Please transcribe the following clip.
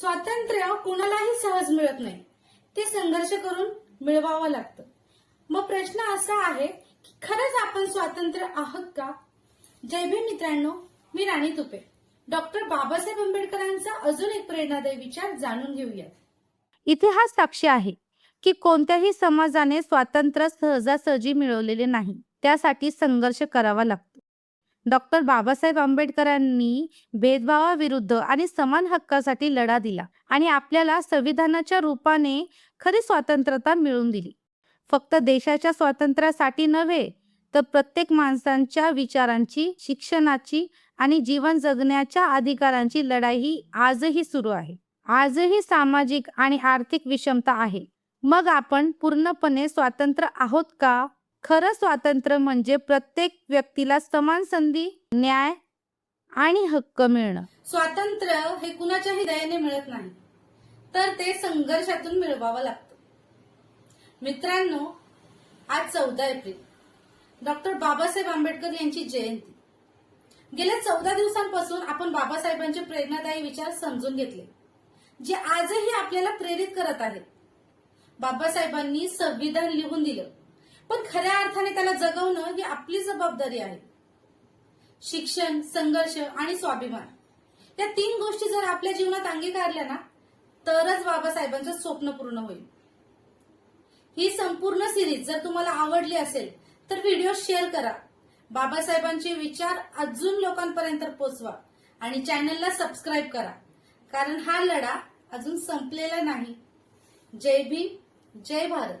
स्वातंत्र्य कुणालाही सहज मिळत नाही. ते संघर्ष करून मिळवावं लागतं. मग प्रश्न असा आहे की खरंच आपण स्वातंत्र्य आहोत का? जय भीम मित्रांनो मी राणी तुपे. डॉक्टर बाबासाहेब आंबेडकरांचा अजून एक प्रेरणादायी विचार जाणून घेऊयात. इतिहास साक्षी आहे की कोणत्याही समाजाने स्वातंत्र्य सहजासहजी मिळवलेले नाही. त्यासाठी संघर्ष करावा लागतो. डॉक्टर बाबासाहेब आंबेडकरांनी भेदभावाविरुद्ध आणि समान हक्कासाठी लढा दिला आणि आपल्याला संविधानाच्या रूपाने खरी स्वातंत्र्यता मिळवून दिली. फक्त देशाच्या स्वातंत्र्यासाठी नव्हे तर प्रत्येक माणसांच्या विचारांची शिक्षणाची आणि जीवन जगण्याच्या अधिकारांची लढाई ही आजही सुरू आहे. आजही सामाजिक आणि आर्थिक विषमता आहे. मग आपण पूर्णपणे स्वातंत्र्य आहोत का? खरं स्वातंत्र्य म्हणजे प्रत्येक व्यक्तीला समान संधी न्याय आणि हक्क मिळणं. स्वातंत्र्य हे कुणाच्याही दयेने मिळत नाही तर ते संघर्षातून मिळवावं लागतं. मित्रांनो आज चौदा एप्रिल. डॉक्टर बाबासाहेब आंबेडकर यांची जयंती. गेल्या चौदा दिवसांपासून आपण बाबासाहेबांचे प्रेरणादायी विचार समजून घेतले जे आजही आपल्याला प्रेरित करत आहेत. बाबासाहेबांनी संविधान लिहून दिलं. पण खऱ्या अर्थाने त्याला जगवणं ही आपली जबाबदारी आहे. शिक्षण संघर्ष आणि स्वाभिमान. या तीन गोष्टी जर आपल्या जीवनात अंगीकारल्या ना तरच बाबासाहेबांचं स्वप्न पूर्ण होईल. ही संपूर्ण सिरीज जर तुम्हाला आवडली असेल तर व्हिडिओ शेअर करा. बाबासाहेबांचे विचार अजून लोकांपर्यंत पोचवा आणि चॅनलला सबस्क्राईब करा. कारण हा लढा अजून संपलेला नाही. जय भीम जय भारत.